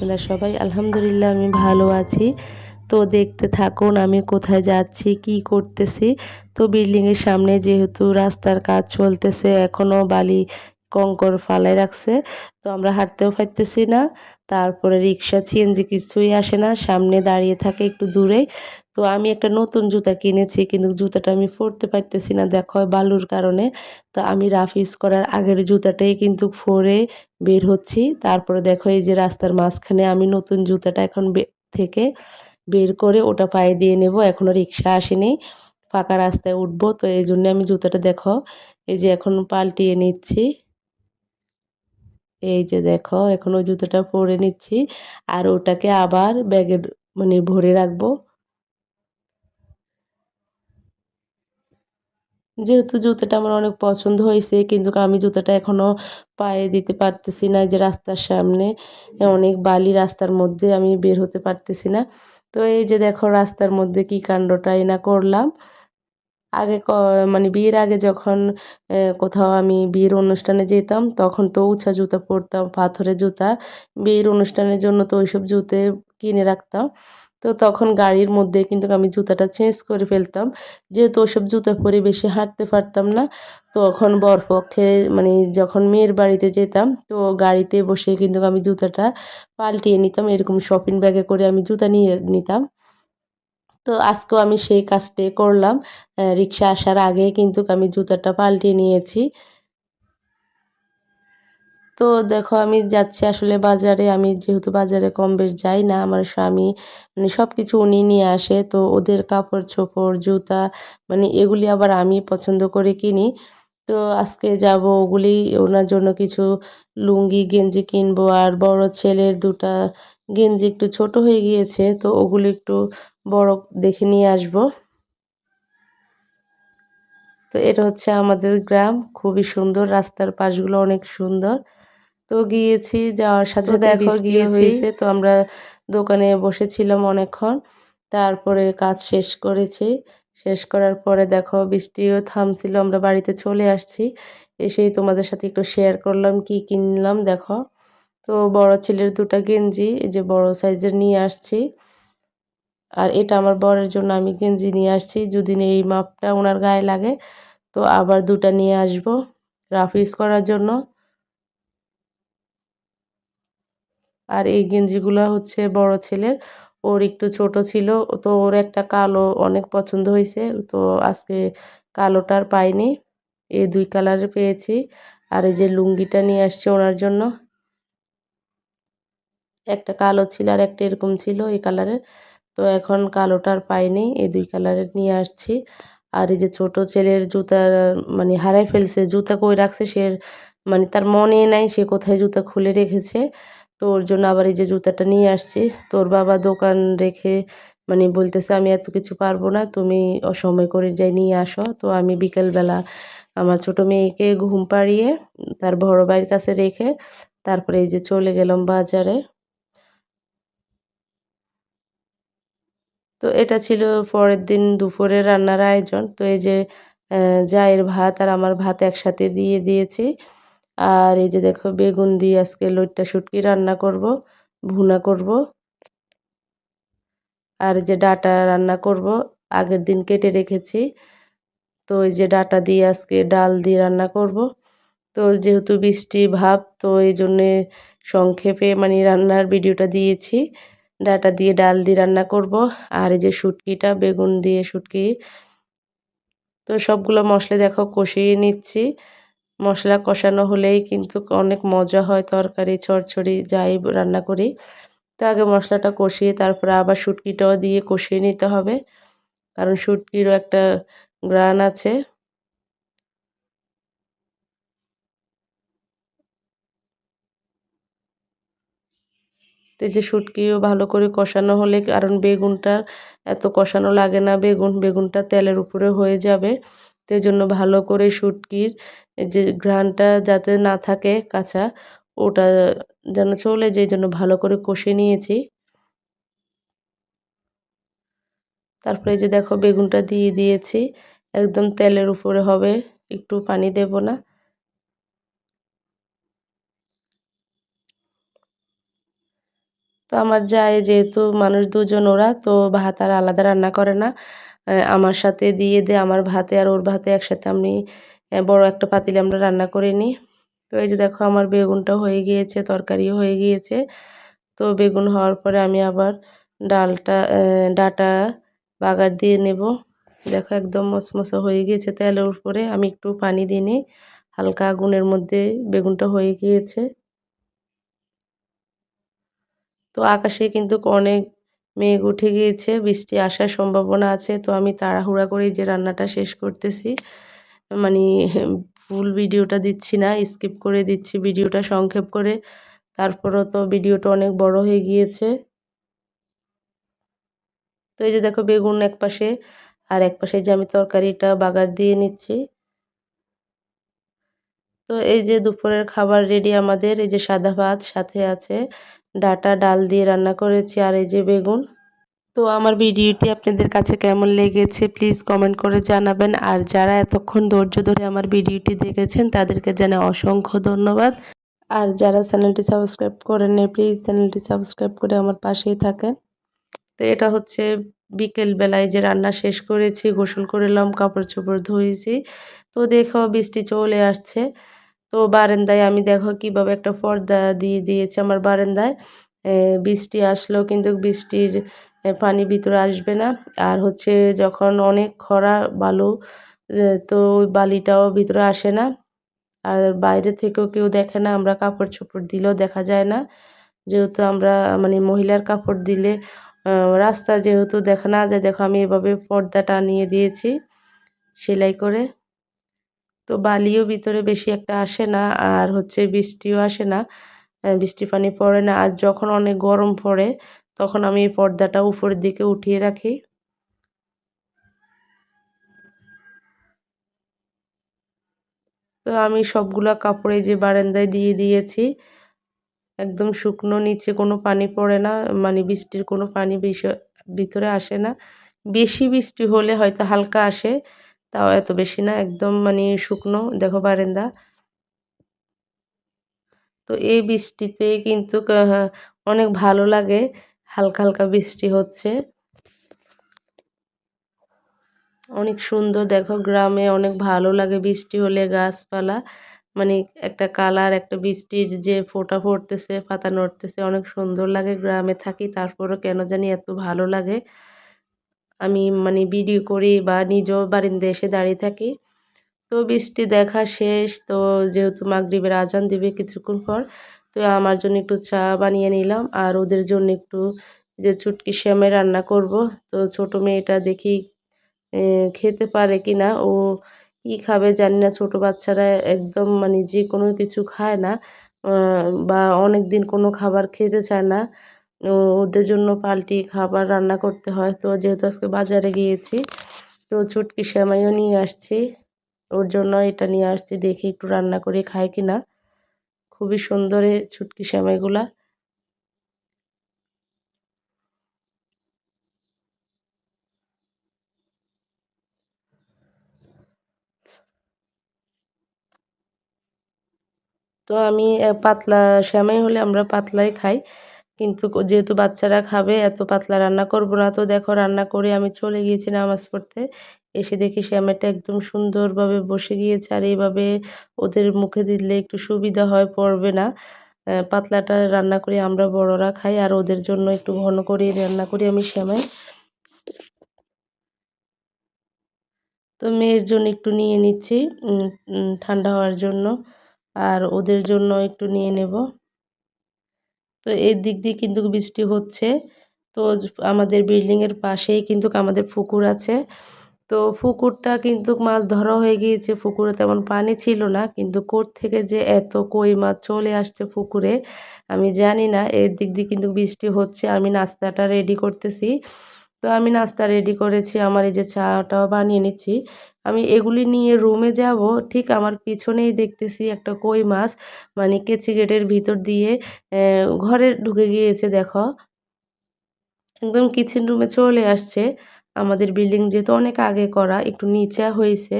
আপনারা সবাই, আলহামদুলিল্লাহ আমি ভালো আছি। তো দেখতে থাকুন আমি কোথায় যাচ্ছি, কি করতেছি। তো বিল্ডিংয়ের সামনে যেহেতু রাস্তার কাজ চলতেছে এখনও বালি কঙ্কর ফালাই রাখছে। তো আমরা হাঁটতেও পারতেছি না। তারপরে রিক্সা, সিএনজি কিছুই আসে না। সামনে দাঁড়িয়ে থাকে একটু দূরে। তো আমি একটা নতুন জুতা কিনেছি, কিন্তু জুতাটা আমি পরতে পারতেছি না। দেখো, বালুর কারণে। তো আমি রাফ ইউজ করার আগের জুতাটাই কিন্তু ফোরে বের হচ্ছি। তারপরে দেখো এই যে রাস্তার মাঝখানে আমি নতুন জুতাটা এখন থেকে বের করে ওটা পায়ে দিয়ে নেব। এখনও রিক্সা আসেনি। ফাঁকা রাস্তায় উঠবো। তো এই জন্য আমি জুতাটা দেখো, এই যে এখন পাল্টিয়ে নিচ্ছি। এই যে দেখো, এখন ওই জুতোটা পরে নিচ্ছি। আর ওটাকে আবার ব্যাগের মানে ভরে রাখব। যেহেতু জুতোটা আমার অনেক পছন্দ হয়েছে, কিন্তু আমি জুতোটা এখনও পায়ে দিতে পারতেছি না যে রাস্তার সামনে অনেক বালি রাস্তার মধ্যে আমি বের হতে পারতেছি না। তো এই যে দেখো রাস্তার মধ্যে কি কাণ্ডটাই না করলাম। আগে ক মানে বিয়ের আগে যখন কোথাও আমি বিয়ের অনুষ্ঠানে যেতাম, তখন তো উঁচা জুতা পরতাম, পাথরের জুতা। বিয়ের অনুষ্ঠানের জন্য তো ওইসব জুতে কিনে রাখতাম। তো তখন গাড়ির মধ্যে কিন্তু আমি জুতাটা চেঞ্জ করে ফেলতাম। যেহেতু ওসব জুতা পরে বেশি হাঁটতে পারতাম না, তখন বরপক্ষে মানে যখন মেয়ের বাড়িতে যেতাম, তো গাড়িতে বসে কিন্তু আমি জুতাটা পাল্টিয়ে নিতাম, এরকম শপিং ব্যাগে করে আমি জুতা নিয়ে নিতাম। তো আজকেও আমি সেই কাজটাই করলাম। রিক্সা আসার আগে কিন্তু আমি জুতাটা পাল্টিয়ে নিয়েছি। তো দেখো আমি যাচ্ছি আসলে বাজারে। আমি যেহেতু বাজারে কম বেশ যাই না, আমার স্বামী মানে সব কিছু উনি নিয়ে আসে। তো ওদের কাপড় চোপড়, জুতা মানে এগুলি আবার আমি পছন্দ করে কিনি। তো আজকে যাব ওগুলি, ওনার জন্য কিছু লুঙ্গি, গেঞ্জি কিনবো। আর বড় ছেলের দুটা গেঞ্জি একটু ছোট হয়ে গিয়েছে, তো ওগুলো একটু বড় দেখে নিয়ে আসব। তো এটা হচ্ছে আমাদের গ্রাম। খুবই সুন্দর, রাস্তার পাশগুলো অনেক সুন্দর। তো গিয়েছি যাওয়ার সাথে সাথে দেখো গিয়ে হয়েছে। তো আমরা দোকানে বসেছিলাম অনেকক্ষণ। তারপরে কাজ শেষ করেছি। শেষ করার পরে দেখো বৃষ্টিও থামছিল আমরা বাড়িতে চলে আসছি। এসেই তোমাদের সাথে একটু শেয়ার করলাম কি কিনলাম দেখো। তো বড় ছেলের দুটা গেঞ্জি এই যে বড় সাইজের নিয়ে আসছি। আর এটা আমার বরের জন্য আমি গেঞ্জি নিয়ে আসছি যদি এই মাপটা ওনার গায়ে লাগে। তো আবার দুটা নিয়ে আসব রাফ ইউজ করার জন্য। আর এই গেঞ্জিগুলো হচ্ছে বড় ছেলের। ওর একটু ছোট ছিল, তো ওর একটা কালো অনেক পছন্দ হয়েছে তো আজকে কালোটার পাইনি। এই দুই কালারে পেয়েছি। আর এই যে লুঙ্গিটা নিয়ে আসছে ওনার জন্য। একটা কালো ছিল আর একটা এরকম ছিল এই কালারের। তো এখন কালোটার পাইনি, এই দুই কালারের নিয়ে আসছি। আর এই যে ছোট ছেলের জুতা মানে হারাই ফেলছে, জুতা কই রাখছে সে মানে তার মনে নাই সে কোথায় জুতা খুলে রেখেছে। তো ওর জন্য আবার এই যে জুতাটা নিয়ে আসছি। তোর বাবা দোকান রেখে মানে বলতেছে, আমি এত কিছু পারব না, তুমি অসময় করে যাই নিয়ে আসো। তো আমি বিকেলবেলা আমার ছোট মেয়েকে ঘুম পাড়িয়ে তার বড় ভাইয়ের কাছে রেখে তারপরে এই যে চলে গেলাম বাজারে। তো এটা ছিল পরের দিন দুপুরে রান্নার আয়োজন। তো এই যে জায়ের ভাত আর আমার ভাত একসাথে দিয়ে দিয়েছি। আর এই যে দেখো, বেগুন দিয়ে আজকে লইট্টা শুটকি রান্না করব, ভুনা করব। আর যে ডাটা রান্না করব, আগের দিন কেটে রেখেছি। তো এই যে ডাটা দিয়ে আজকে ডাল দিয়ে রান্না করব। তো যেহেতু বৃষ্টি ভাব, তো এই জন্যে সংক্ষেপে মানে রান্নার ভিডিওটা দিয়েছি। ডাটা দিয়ে ডাল দিয়ে রান্না করব। আর এই যে শুটকিটা, বেগুন দিয়ে শুটকি। তো সবগুলো মশলা দেখো কষিয়ে নিচ্ছি। মশলা কষানো হলেই কিন্তু অনেক মজা হয়, তরকারি ছড়ছড়ি যাই রান্না করি। তো আগে মশলাটা কষিয়ে তারপরে আবার শুটকিটাও দিয়ে কষিয়ে নিতে হবে। কারণ শুটকিরও একটা গ্রান আছে। তো যে শুটকিও ভালো করে কষানো হলে কারণ বেগুনটা এত কষানো লাগে না, বেগুন, বেগুনটা তেলের উপরে হয়ে যাবে। তো জন্য ভালো করে শুটকির যে ঘ্রাণটা যাতে না থাকে কাঁচা, ওটা যেন চলে যে জন্য ভালো করে কষে নিয়েছি। তারপরে যে দেখো বেগুনটা দিয়ে দিয়েছি, একদম তেলের উপরে হবে, একটু পানি দেব না। তো আমার যায় যেহেতু মানুষ দুজন ওরা, তো ভাত আর আলাদা রান্না করে না। আমার সাথে দিয়ে দে, আমার ভাতে আর ওর ভাতে একসাথে আমি বড় একটা পাতিলে আমরা রান্না করে নিই। তো এই যে দেখো আমার বেগুনটা হয়ে গিয়েছে, তরকারিও হয়ে গিয়েছে। তো বেগুন হওয়ার পরে আমি আবার ডালটা ডাটা বাগার দিয়ে নেব। দেখো একদম মশমশা হয়ে গিয়েছে তেলের উপরে, আমি একটু পানি দিয়ে নিই। হালকা আগুনের মধ্যে বেগুনটা হয়ে গিয়েছে। তো আকাশে কিন্তু অনেক মেঘ উঠে গিয়েছে, বৃষ্টি আসার সম্ভাবনা আছে, তো আমি তাড়াহুড়া করে যে রান্নাটা শেষ করতেছি। মানে ফুল ভিডিওটা দিচ্ছি না, স্কিপ করে দিচ্ছি ভিডিওটা সংক্ষেপ করে। তারপরও তো ভিডিওটা অনেক বড় হয়ে গিয়েছে। তো এই যে দেখো বেগুন এক পাশে, আর এক পাশে যে আমি তরকারিটা বাগার দিয়ে নিচ্ছি। তো এই যে দুপুরের খাবার রেডি আমাদের, এই যে সাদা ভাত, সাথে আছে ডাটা, ডাল দিয়ে রান্না করেছি আর এই যে বেগুন। তো আমার ভিডিওটি আপনাদের কাছে কেমন লেগেছে প্লিজ কমেন্ট করে জানাবেন। আর যারা এতক্ষণ ধৈর্য ধরে আমার ভিডিওটি দেখেছেন, তাদেরকে জানাই অসংখ্য ধন্যবাদ। আর যারা চ্যানেলটি সাবস্ক্রাইব করেন প্লিজ চ্যানেলটি সাবস্ক্রাইব করে আমার পাশেই থাকেন। তো এটা হচ্ছে বিকেল বেলায় যে রান্না শেষ করেছি, গোসল করলাম কাপড় চোপড় ধুয়েছি। তো দেখো বৃষ্টি চলে আসছে। তো বারান্দায় আমি দেখো কীভাবে একটা পর্দা দিয়ে দিয়েছি আমার বারান্দায়। বৃষ্টি আসলেও কিন্তু বৃষ্টির পানি ভিতরে আসবে না। আর হচ্ছে যখন অনেক খরা, বালু তো ওই বালিটাও ভিতরে আসে না। আর বাইরে থেকেও কেউ দেখে না, আমরা কাপড় চোপড় দিলেও দেখা যায় না। যেহেতু আমরা মানে মহিলার কাপড় দিলে রাস্তা যেহেতু দেখা না যায়, দেখো আমি এভাবে পর্দাটা নিয়ে দিয়েছি, সেলাই করে। তো বালিও ভিতরে বেশি একটা আসে না, আর হচ্ছে বৃষ্টিও আসে না বৃষ্টি পানি পড়ে না। আর যখন অনেক গরম পড়ে, তখন আমি এই পর্দাটা উপরের দিকে উঠিয়ে রাখি। তো আমি সবগুলা কাপড়ে যে বারান্দায় দিয়ে দিয়েছি। একদম শুকনো, নিচে কোনো পানি পড়ে না মানে বৃষ্টির কোনো পানি ভিতরে আসে না। বেশি বৃষ্টি হলে হয়তো হালকা আসে তাও এত বেশি না, একদম মানে শুকনো। দেখো বারেন্দা। তো এই বৃষ্টিতে কিন্তু অনেক ভালো লাগে। হালকা হালকা বৃষ্টি হচ্ছে। অনেক সুন্দর। দেখো গ্রামে অনেক ভালো লাগে বৃষ্টি হলে গাছপালা। মানে একটা কালার, একটা বৃষ্টির যে ফোঁটা পড়তেছে, পাতা নড়তেছে, অনেক সুন্দর লাগে। গ্রামে থাকি তারপরও কেন জানি এত ভালো লাগে। আমি মানে ভিডিও করি বা নিজেও বারিন্দায় এসে দাঁড়িয়ে থাকি। তো বৃষ্টি দেখা শেষ, তো যেহেতু মাগরিবের আজান দিবে কিছুক্ষণ পর, তো আমার জন্য একটু চা বানিয়ে নিলাম। আর ওদের জন্য একটু যে চুটকি শ্যামে রান্না করব, তো ছোট মেয়েটা দেখি খেতে পারে কি না ও কী খাবে জানি না। ছোটো বাচ্চারা একদম মানে যে কোনো কিছু খায় না বা অনেক দিন কোনো খাবার খেতে চায় না। ওদের জন্য পাল্টি খাবার রান্না করতে হয়। তো যেহেতু আজকে বাজারে গিয়েছি, তো চুটকি শ্যামাইও নিয়ে আসছি। ওর জন্য এটা নিয়ে আসছি, দেখি একটু রান্না করে খায় কি না খুবই সুন্দর এই ছুটকি সেমাইগুলা। তো আমি পাতলা সেমাই হলে আমরা পাতলাই খাই। কিন্তু যেহেতু বাচ্চারা খাবে, এত পাতলা রান্না করব না। তো দেখো, রান্না করে আমি চলে গিয়েছি নামাজ পড়তে। এসে দেখি শ্যামাটা একদম সুন্দরভাবে বসে গিয়েছে আর এইভাবে ওদের মুখে দিলে একটু সুবিধা হয়, পড়বে না। পাতলাটা রান্না করি, আমরা বড়রা খাই আর ওদের জন্য একটু ঘন করে রান্না করি আমি শ্যামাই। তো মেয়ের জন্য একটু নিয়ে নিচ্ছি ঠান্ডা হওয়ার জন্য। আর ওদের জন্য একটু নিয়ে নেব। তো এর দিক দিয়ে কিন্তু বৃষ্টি হচ্ছে। তো আমাদের বিল্ডিংয়ের পাশেই কিন্তু আমাদের পুকুর আছে। তো পুকুরটা কিন্তু মাছ ধরা হয়ে গিয়েছে। পুকুরে তেমন পানি ছিল না, কিন্তু কোর থেকে যে এত কই মাছ চলে আসছে পুকুরে, আমি জানি না। এর দিক দিয়ে কিন্তু বৃষ্টি হচ্ছে। আমি নাস্তাটা রেডি করতেছি। তো আমি নাস্তা রেডি করেছি আমার এই যে চাটাও বানিয়ে নিচ্ছি। আমি এগুলি নিয়ে রুমে যাব ঠিক আমার পিছনেই দেখতেছি একটা কই মাছ মানে কেচি গেটের ভিতর দিয়ে ঘরে ঢুকে গিয়েছে দেখো। একদম কিচেন রুমে চলে আসছে। আমাদের বিল্ডিং যেহেতু অনেক আগে করা একটু নিচে হয়েছে।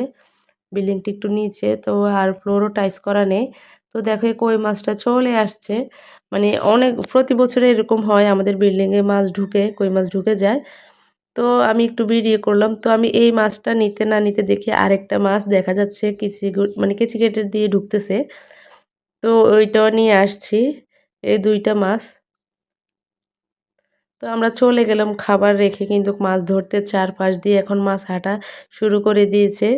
বিল্ডিংটি একটু নিচে তো আর ফ্লোরও টাইস করা নেই। তো দেখো এই কই মাছটা চলে আসছে। মানে অনেক প্রতি বছরে এরকম হয় আমাদের বিল্ডিংয়ে মাছ ঢুকে, কই মাছ ঢুকে যায়। তো আমি একটু ভিডিও করলাম। তো আমি এই মাছটা নিতে না নিতে দেখি আরেকটা মাছ দেখা যাচ্ছে কিচি মানে গেটের দিয়ে ঢুকতেছে। তো ওইটাও নিয়ে আসছি। এই দুইটা মাছ। তো আমরা চলে গেলাম খাবার রেখে, কিন্তু মাছ ধরতে চারপাশ দিয়ে এখন মাছ হাঁটা শুরু করে দিয়েছে।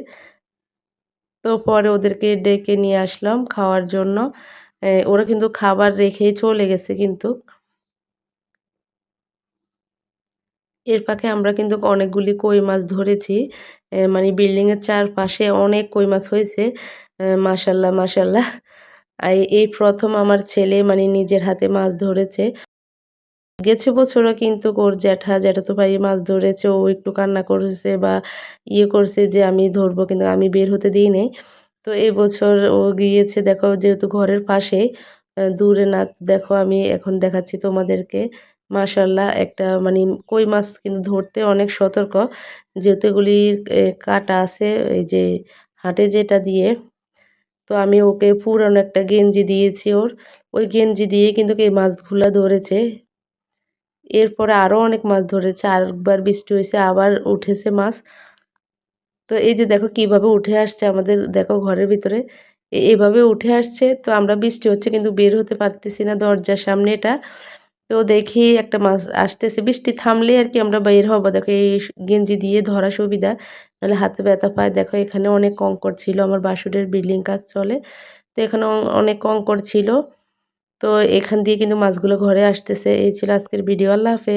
তো পরে ওদেরকে ডেকে নিয়ে আসলাম খাওয়ার জন্য। ওরা কিন্তু খাবার রেখেই চলে গেছে কিন্তু। এর ফাঁকে আমরা কিন্তু অনেকগুলি কই মাছ ধরেছি। মানে বিল্ডিং এর চারপাশে অনেক কই মাছ হয়েছে। এ মাশাআল্লাহ, মাশাআল্লাহ। আই এই প্রথম আমার ছেলে মানে নিজের হাতে মাছ ধরেছে। গেছে বছরও কিন্তু ওর জ্যাঠা, জ্যাঠা তো ভাই মাছ ধরেছে। ও একটু কান্না করেছে বা ইয়ে করছে যে আমি ধরবো কিন্তু আমি বের হতে দিই নাই। তো এবছর ও গিয়েছে দেখো যেহেতু ঘরের পাশে দূরে না দেখো আমি এখন দেখাচ্ছি তোমাদেরকে। মাশাআল্লাহ একটা মানে কই মাছ কিন্তু ধরতে অনেক সতর্ক। যেহেতু এগুলির কাঁটা আছে, এই যে হাটে যেটা দিয়ে, তো আমি ওকে পুরানো একটা গেঞ্জি দিয়েছি ওর। ওই গেঞ্জি দিয়ে কিন্তু এই মাছগুলো ধরেছে। এরপরে আরও অনেক মাছ ধরেছে। আরেকবার বৃষ্টি হয়েছে, আবার উঠেছে মাছ। তো এই যে দেখো কীভাবে উঠে আসছে আমাদের, দেখো ঘরের ভিতরে। এভাবে উঠে আসছে। তো আমরা বৃষ্টি হচ্ছে কিন্তু বের হতে পারতেছি না দরজার সামনে এটা। তো দেখি একটা মাছ আসতেছে। বৃষ্টি থামলে আর কি আমরা বের হব দেখো এই গেঞ্জি দিয়ে ধরা সুবিধা। নাহলে হাতে ব্যথা পায়। দেখো এখানে অনেক কঙ্কর ছিল। আমার বাসুরের বিল্ডিং কাজ চলে। তো এখানে অনেক কঙ্কর ছিল। তো এখান দিয়ে কিন্তু মাছগুলো ঘরে আসতেছে। এই ছিল আজকের ভিডিও। আল্লাহ হাফেজ।